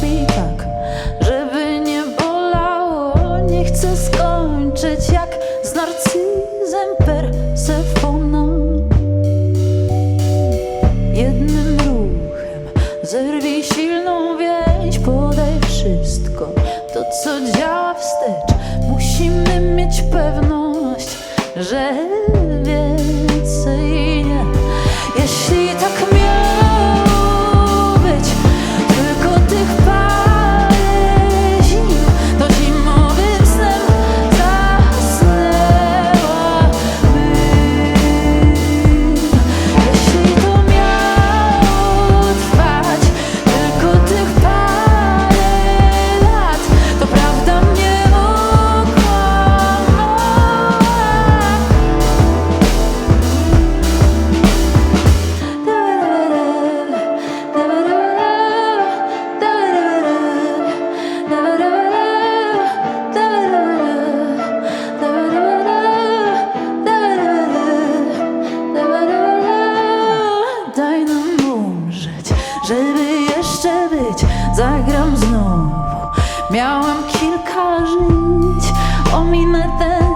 Zabij tak, żeby nie bolało Nie chcę skończyć jak z narcyzem Persefoną Jednym ruchem zerwij silną więź Podaj wszystko, to co działa wstecz. Musimy mieć pewność, że Zagram znowu. Miałam kilka żyć Ominę ten